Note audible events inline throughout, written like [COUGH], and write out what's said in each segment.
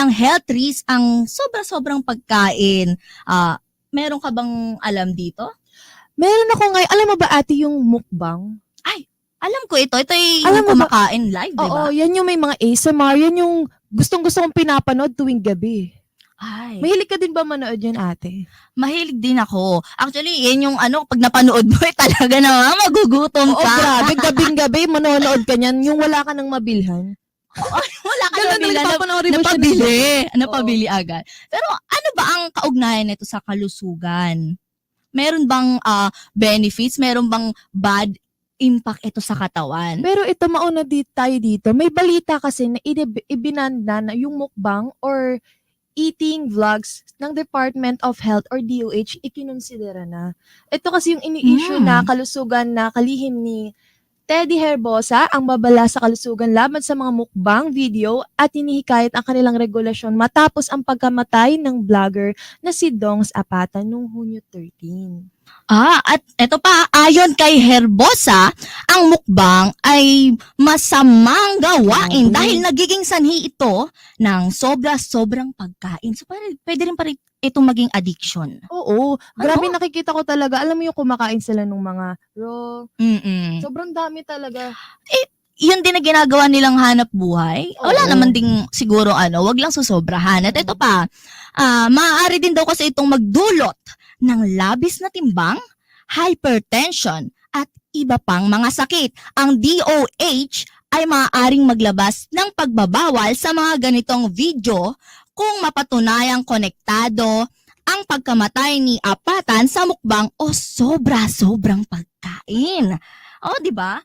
ilang health risks ang sobra-sobrang pagkain. Ah, meron ka bang alam dito? Meron ako ngayon, alam mo ba ate yung mukbang? Alam ko ito. Ito ay Alam ba- kumakain live, di ba? Oo, yan yung may mga ASMR, yan yung gustong-gusto kong pinapanood tuwing gabi. Ay, Mahilig ka din ba manood yan ate? mahilig din ako. Actually, yan yung ano, pag napanood mo, [LAUGHS] eh, talaga na magugutom Oo, ka. grabe, [LAUGHS] gabing-gabi, manonood ka niyan, yung wala ka nang mabilhan. [LAUGHS] Wala ka Ganun na nagpapanoorin mo siya napabili. Napabili agad. Pero ano ba ang kaugnayan nito sa kalusugan? Meron bang ah, benefits? Meron bang bad impact ito sa katawan? Pero ito mauna di tayo dito. May balita kasi na inib- ibinanda na yung mukbang or eating vlogs ng Department of Health or DOH ikinonsidera na. Ito kasi yung ini-issue Hmm. na kalusugan na kalihim ni Teddy Herbosa ang babala sa kalusugan laban sa mga mukbang video at hinihikayat ang kanilang regulasyon matapos ang pagkamatay ng vlogger na si Dongs Apata noong Hunyo 13. Ah, at ito pa, ayon kay Herbosa, ang mukbang ay masamang gawain Grabe. dahil nagiging sanhi ito ng sobra-sobrang pagkain. So, pwede, pwede rin pa rin itong maging addiction. Oo, grabe Ano? nakikita ko talaga. Alam mo yung kumakain sila ng mga raw. Mm-mm. Sobrang dami talaga. yun din na ginagawa nilang hanap buhay. Wala Oo. naman ding siguro ano, wag lang susobrahan. At ito pa, ah maaari din daw kasi itong magdulot ng labis na timbang, hypertension, at iba pang mga sakit. Ang DOH ay maaaring maglabas ng pagbabawal sa mga ganitong video kung mapatunayang konektado ang pagkamatay ni Apatan sa mukbang o sobra-sobrang pagkain. O, di ba?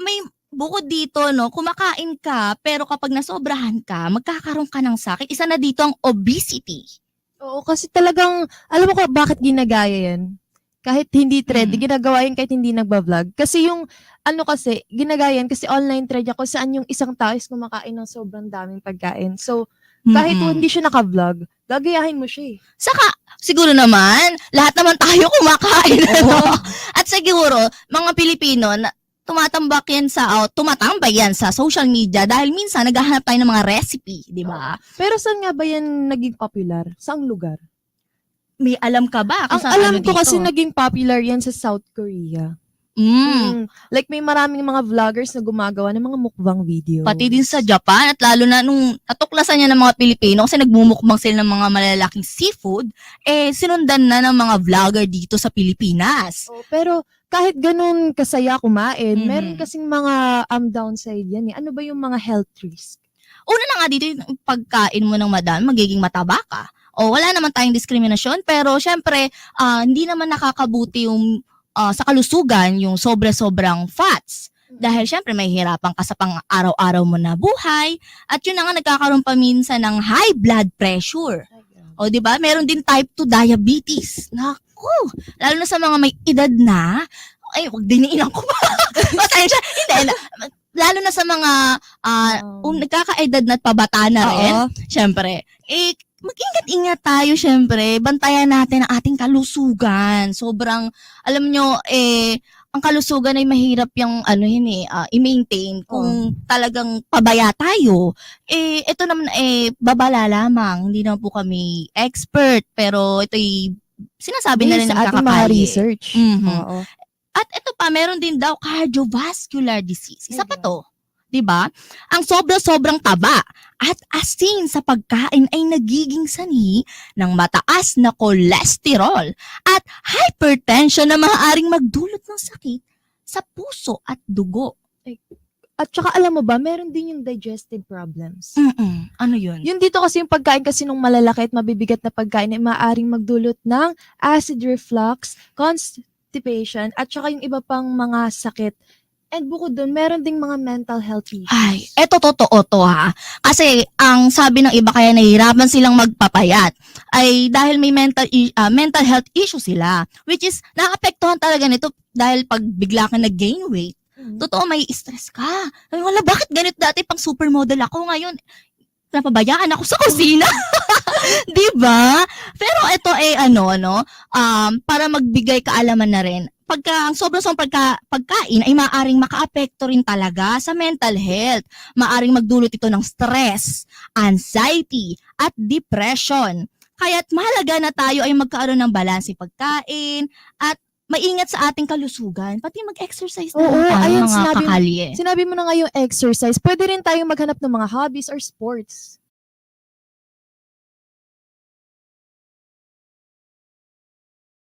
May bukod dito, no, kumakain ka, pero kapag nasobrahan ka, magkakaroon ka ng sakit. Isa na dito ang obesity. Oo, kasi talagang, alam mo ko bakit ginagaya yan? Kahit hindi trend, Mm. ginagawa yan kahit hindi nagba-vlog. Kasi yung, ano kasi, ginagaya yan kasi online trend kung saan yung isang tao is kumakain ng sobrang daming pagkain. So, kahit Mm-mm. hindi siya naka-vlog, gagayahin mo siya eh. Saka, siguro naman, lahat naman tayo [LAUGHS] kumakain. Ano? At siguro, mga Pilipino, na, tumatambak yan sa, oh, tumatambay yan sa social media dahil minsan naghahanap tayo ng mga recipe, di ba? Pero saan nga ba yan naging popular? Saang lugar? May alam ka ba? Ang saan alam ano ko dito? kasi naging popular yan sa South Korea. Mm. Mm. Like may maraming mga vloggers na gumagawa ng mga mukbang video. Pati din sa Japan at lalo na nung natuklasan niya ng mga Pilipino kasi nagmumukbang sila ng mga malalaking seafood, eh sinundan na ng mga vlogger dito sa Pilipinas. Oh, pero kahit ganun kasaya kumain, Mhm. meron kasing mga um, downside yan eh. Ano ba yung mga health risk? Una na nga dito yung pagkain mo ng madami, magiging mataba ka. O wala naman tayong diskriminasyon, pero syempre, ah, hindi naman nakakabuti yung ah, sa kalusugan yung sobra-sobrang fats. Dahil syempre may hirapan ka sa pang araw-araw mo na buhay at yun na nga nagkakaroon pa minsan ng high blood pressure. O, di ba? Meron din type 2 diabetes. Naku, lalo na sa mga may edad na, ay, wag diniinan ko pa. [LAUGHS] Pasensya. Hindi, na- lalo na sa mga ah, um, nagkakaedad na at pabata na rin, Oo. syempre, eh, mag-ingat-ingat tayo, syempre. Bantayan natin ang ating kalusugan. Sobrang, alam nyo, eh, ang kalusugan ay mahirap yung, ano yun eh, ah, i-maintain. Kung talagang pabaya tayo, eh, ito naman, eh, babala lamang. Hindi naman po kami expert, pero ito'y sinasabi na rin ng ating mga research. Mhm. Oo. At ito pa, meron din daw cardiovascular disease. Isa pa to. 'Di ba? Ang sobra-sobrang taba at asin sa pagkain ay nagiging sanhi ng mataas na kolesterol at hypertension na maaaring magdulot ng sakit sa puso at dugo. At saka alam mo ba, meron din yung digestive problems. Mm-mm. Ano yun? Yun dito kasi yung pagkain kasi nung malalaki at mabibigat na pagkain ay maaaring magdulot ng acid reflux, constipation, at saka yung iba pang mga sakit. And bukod doon, meron ding mga mental health issues. Ay, eto totoo to ha. Kasi ang sabi ng iba kaya nahihirapan silang magpapayat ay dahil may mental ah, mental health issue sila which is naapektuhan talaga nito dahil pag bigla ka nag-gain weight, Mhm. totoo may stress ka. Ay, wala, bakit ganito dati pang supermodel ako ngayon? Napabayaan ako sa kusina. [LAUGHS] 'Di ba? Pero ito ay ano, ano, um, para magbigay kaalaman na rin, pagka ang sobrang sobrang pagka, pagkain ay maaring makaapekto rin talaga sa mental health. Maaring magdulot ito ng stress, anxiety, at depression. Kaya't mahalaga na tayo ay magkaroon ng balanse pagkain at maingat sa ating kalusugan, pati mag-exercise na Oo, tayo, ayun, mga sinabi mo- kakalye. Sinabi mo na nga yung exercise, pwede rin tayong maghanap ng mga hobbies or sports.